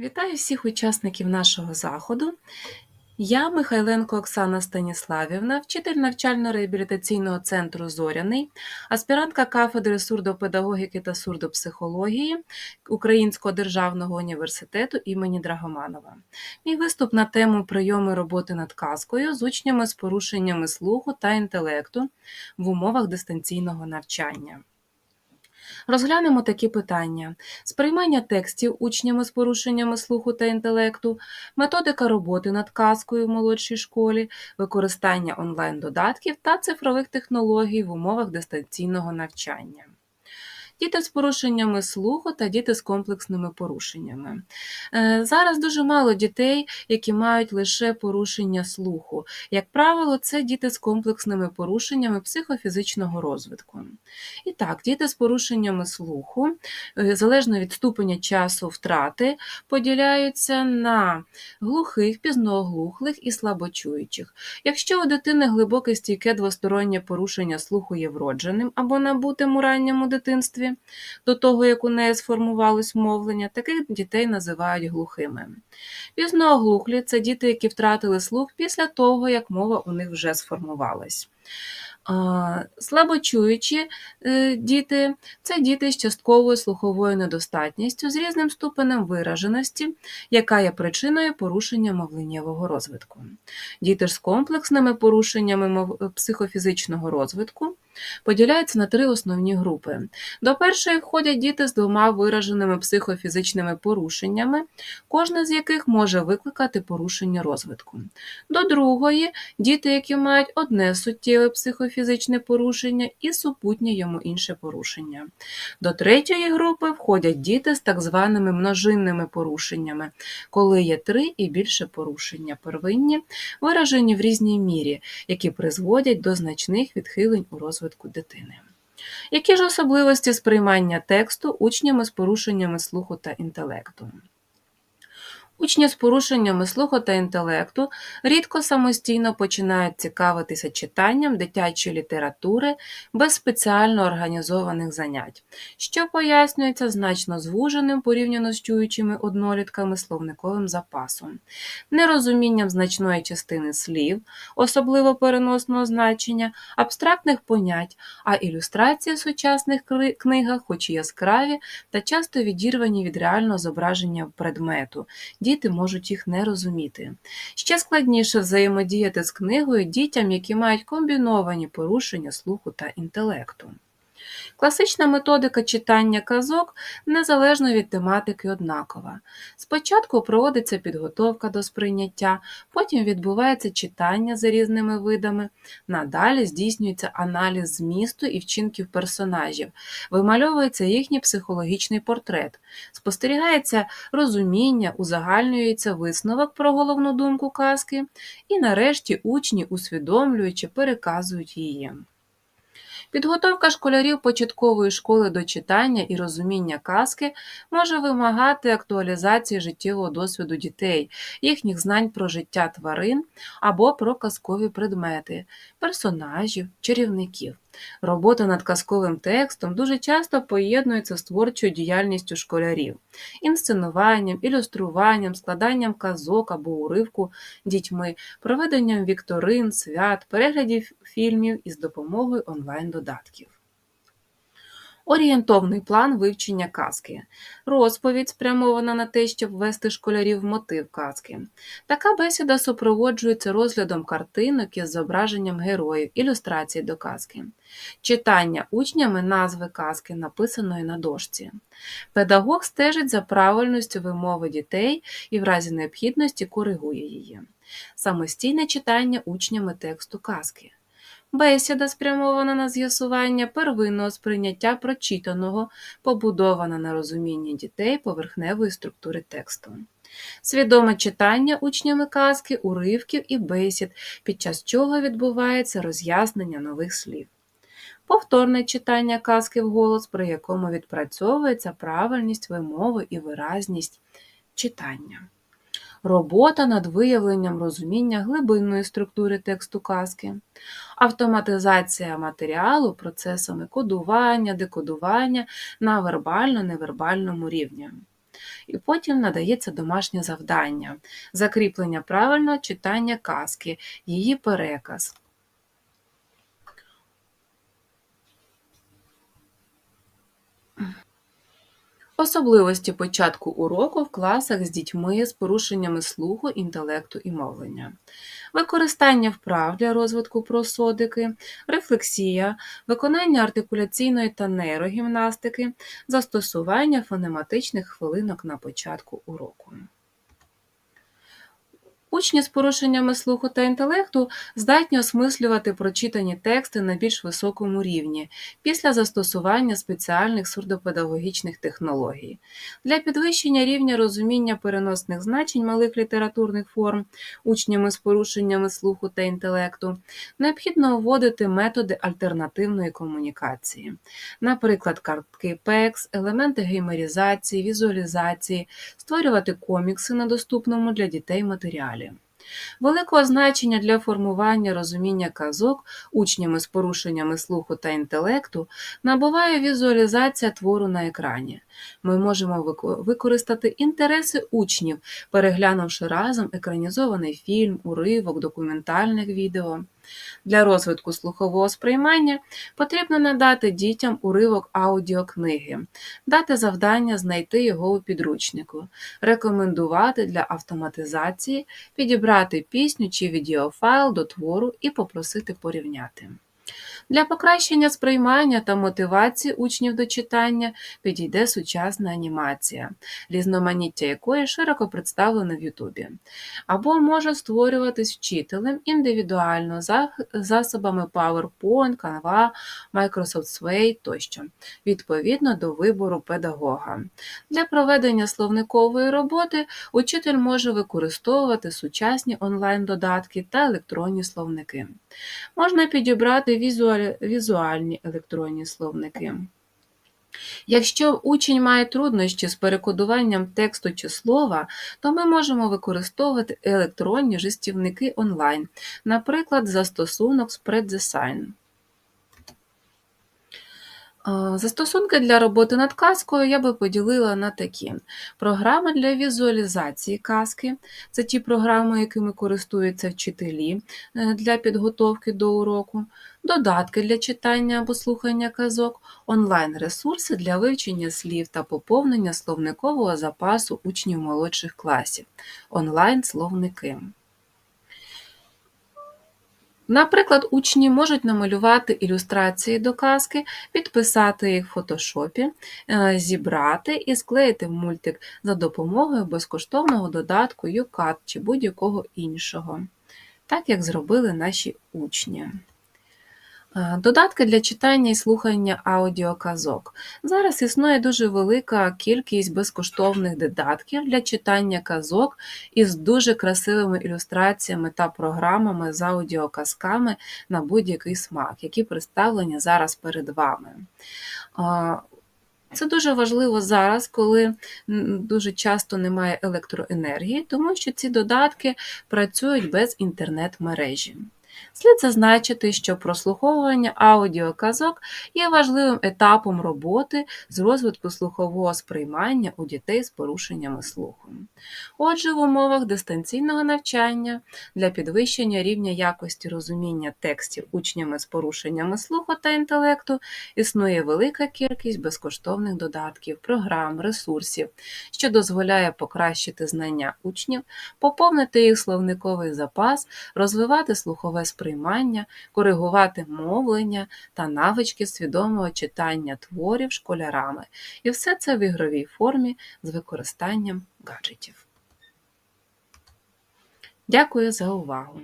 Вітаю всіх учасників нашого заходу. Я Михайленко Оксана Станіславівна, вчитель навчально-реабілітаційного центру Зоряний, аспірантка кафедри сурдопедагогіки та сурдопсихології Українського державного університету імені Драгоманова. Мій виступ на тему прийоми роботи над казкою з учнями з порушеннями слуху та інтелекту в умовах дистанційного навчання. Розглянемо такі питання: сприймання текстів учнями з порушеннями слуху та інтелекту, методика роботи над казкою в молодшій школі, використання онлайн-додатків та цифрових технологій в умовах дистанційного навчання. Діти з порушеннями слуху та діти з комплексними порушеннями. Е, зараз дуже мало дітей, які мають лише порушення слуху. Як правило, це діти з комплексними порушеннями психофізичного розвитку. І так, діти з порушеннями слуху, е, залежно від ступеня часу втрати, поділяються на глухих, пізнооглухлих і слабочуючих. Якщо у дитини глибоке стійке двостороннє порушення слуху є вродженим або набутим у ранньому дитинстві, до того, як у неї сформувалось мовлення, таких дітей називають глухими. Пізнооглухлі – це діти, які втратили слух після того, як мова у них вже сформувалась. Слабочуючі е, діти це діти з частковою слуховою недостатністю з різним ступенем вираженості, яка є причиною порушення мовленнєвого розвитку. Діти з комплексними порушеннями психофізичного розвитку поділяються на три основні групи. До першої входять діти з двома вираженими психофізичними порушеннями, кожна з яких може викликати порушення розвитку. До другої діти, які мають одне суттєве психофізичне порушення і супутнє йому інше порушення. До третьої групи входять діти з так званими множинними порушеннями, коли є три і більше порушення первинні, виражені в різній мірі, які призводять до значних відхилень у розвитку розвитку дитини. Які ж особливості сприймання тексту учнями з порушеннями слуху та інтелекту? Учні з порушеннями слуху та інтелекту рідко самостійно починають цікавитися читанням дитячої літератури без спеціально організованих занять, що пояснюється значно звуженим порівняно з чуючими однолітками словниковим запасом, нерозумінням значної частини слів, особливо переносного значення, абстрактних понять, а ілюстрації в сучасних книгах, хоч і яскраві, та часто відірвані від реального зображення предмету діти можуть їх не розуміти. Ще складніше взаємодіяти з книгою дітям, які мають комбіновані порушення слуху та інтелекту. Класична методика читання казок незалежно від тематики однакова. Спочатку проводиться підготовка до сприйняття, потім відбувається читання за різними видами, надалі здійснюється аналіз змісту і вчинків персонажів, вимальовується їхній психологічний портрет, спостерігається розуміння, узагальнюється висновок про головну думку казки, і нарешті учні, усвідомлюючи, переказують її. Підготовка школярів початкової школи до читання і розуміння казки може вимагати актуалізації життєвого досвіду дітей, їхніх знань про життя тварин або про казкові предмети, персонажів, чарівників. Робота над казковим текстом дуже часто поєднується з творчою діяльністю школярів, інсценуванням, ілюструванням, складанням казок або уривку дітьми, проведенням вікторин, свят, переглядів фільмів із допомогою онлайн-додатків. Орієнтовний план вивчення казки. Розповідь спрямована на те, щоб ввести школярів в мотив казки. Така бесіда супроводжується розглядом картинок із зображенням героїв, ілюстрацій до казки, читання учнями назви казки, написаної на дошці. Педагог стежить за правильністю вимови дітей і в разі необхідності коригує її. Самостійне читання учнями тексту казки. Бесіда спрямована на з'ясування первинного сприйняття прочитаного, побудована на розумінні дітей поверхневої структури тексту. Свідоме читання учнями казки, уривків і бесід, під час чого відбувається роз'яснення нових слів. Повторне читання казки вголос, при якому відпрацьовується правильність вимови і виразність читання. Робота над виявленням розуміння глибинної структури тексту казки, автоматизація матеріалу процесами кодування, декодування на вербально-невербальному рівні. І потім надається домашнє завдання, закріплення правильного читання казки, її переказ. Особливості початку уроку в класах з дітьми з порушеннями слуху, інтелекту і мовлення. Використання вправ для розвитку просодики, рефлексія, виконання артикуляційної та нейрогімнастики, застосування фонематичних хвилинок на початку уроку. Учні з порушеннями слуху та інтелекту здатні осмислювати прочитані тексти на більш високому рівні після застосування спеціальних сурдопедагогічних технологій. Для підвищення рівня розуміння переносних значень малих літературних форм учнями з порушеннями слуху та інтелекту необхідно вводити методи альтернативної комунікації, наприклад, картки PEX, елементи геймерізації, візуалізації, створювати комікси на доступному для дітей матеріалі. Великого значення для формування розуміння казок учнями з порушеннями слуху та інтелекту набуває візуалізація твору на екрані. Ми можемо використати інтереси учнів, переглянувши разом екранізований фільм, уривок, документальних відео. Для розвитку слухового сприймання потрібно надати дітям уривок аудіокниги, дати завдання знайти його у підручнику, рекомендувати для автоматизації, підібрати пісню чи відеофайл до твору і попросити порівняти. Для покращення сприймання та мотивації учнів до читання підійде сучасна анімація, різноманіття якої широко представлено в Ютубі, або може створюватись вчителем індивідуально за засобами PowerPoint, Canva, Microsoft Sway тощо, відповідно до вибору педагога. Для проведення словникової роботи учитель може використовувати сучасні онлайн-додатки та електронні словники. Можна підібрати візуальні електронні словники. Якщо учень має труднощі з перекодуванням тексту чи слова, то ми можемо використовувати електронні жестівники онлайн, наприклад, застосунок SpreadDesign. Застосунки для роботи над казкою я би поділила на такі: програми для візуалізації казки це ті програми, якими користуються вчителі е, для підготовки до уроку, додатки для читання або слухання казок, онлайн-ресурси для вивчення слів та поповнення словникового запасу учнів молодших класів, онлайн-словники. Наприклад, учні можуть намалювати ілюстрації до казки, підписати їх в фотошопі, е, зібрати і склеїти мультик за допомогою безкоштовного додатку UCAT чи будь-якого іншого, так як зробили наші учні. Е, додатки для читання і слухання аудіоказок. Зараз існує дуже велика кількість безкоштовних додатків для читання казок із дуже красивими ілюстраціями та програмами з аудіоказками на будь-який смак, які представлені зараз перед вами. Е, це дуже важливо зараз, коли дуже часто немає електроенергії, тому що ці додатки працюють без інтернет-мережі. Слід зазначити, що прослуховування аудіоказок є важливим етапом роботи з розвитку слухового сприймання у дітей з порушеннями слуху. Отже, в умовах дистанційного навчання для підвищення рівня якості розуміння текстів учнями з порушеннями слуху та інтелекту існує велика кількість безкоштовних додатків, програм, ресурсів, що дозволяє покращити знання учнів, поповнити їх словниковий запас, розвивати слухове сприймання, коригувати мовлення та навички свідомого читання творів школярами. І все це в ігровій формі з використанням гаджетів. Дякую за увагу!